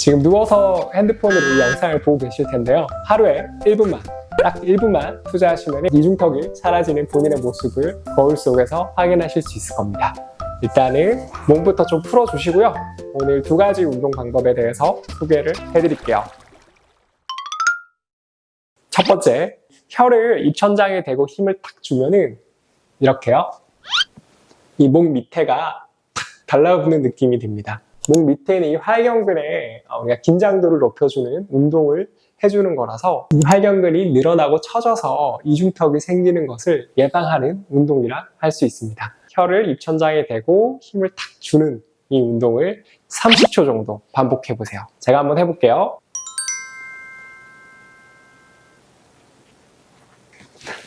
지금 누워서 핸드폰으로 이 영상을 보고 계실 텐데요. 하루에 1분만, 딱 1분만 투자하시면 이중턱이 사라지는 본인의 모습을 거울 속에서 확인하실 수 있을 겁니다. 일단은 몸부터 좀 풀어주시고요. 오늘 두 가지 운동 방법에 대해서 소개를 해드릴게요. 첫 번째, 혀를 입천장에 대고 힘을 탁 주면은 이렇게요. 이 목 밑에가 탁 달라붙는 느낌이 듭니다. 목 밑에는 이 활경근에 어, 우리가 긴장도를 높여주는 운동을 해주는 거라서 이 활경근이 늘어나고 처져서 이중턱이 생기는 것을 예방하는 운동이라 할 수 있습니다. 혀를 입천장에 대고 힘을 탁 주는 이 운동을 30초 정도 반복해 보세요. 제가 한번 해볼게요.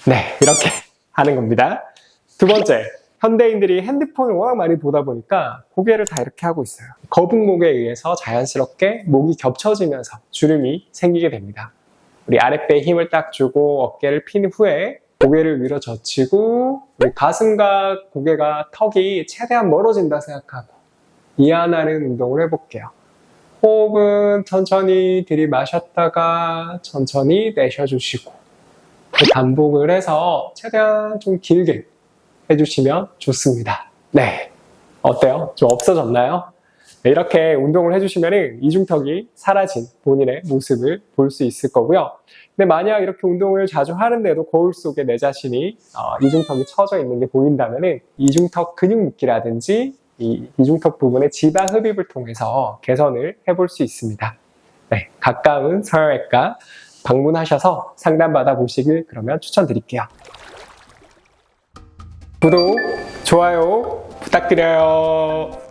네, 이렇게 하는 겁니다. 두 번째, 현대인들이 핸드폰을 워낙 많이 보다 보니까 고개를 다 이렇게 하고 있어요. 거북목에 의해서 자연스럽게 목이 겹쳐지면서 주름이 생기게 됩니다. 우리 아랫배에 힘을 딱 주고 어깨를 핀 후에 고개를 위로 젖히고 우리 가슴과 고개가 턱이 최대한 멀어진다 생각하고 이완하는 운동을 해볼게요. 호흡은 천천히 들이마셨다가 천천히 내쉬어주시고 그 반복을 해서 최대한 좀 길게 해주시면 좋습니다. 네. 어때요? 좀 없어졌나요? 네, 이렇게 운동을 해주시면 이중턱이 사라진 본인의 모습을 볼 수 있을 거고요. 근데 만약 이렇게 운동을 자주 하는데도 거울 속에 내 자신이 어, 이중턱이 처져 있는 게 보인다면 이중턱 근육 묶기라든지 이 이중턱 부분의 지방 흡입을 통해서 개선을 해볼 수 있습니다. 네, 가까운 성형외과 방문하셔서 상담받아 보시길 그러면 추천드릴게요. 구독, 좋아요 부탁드려요.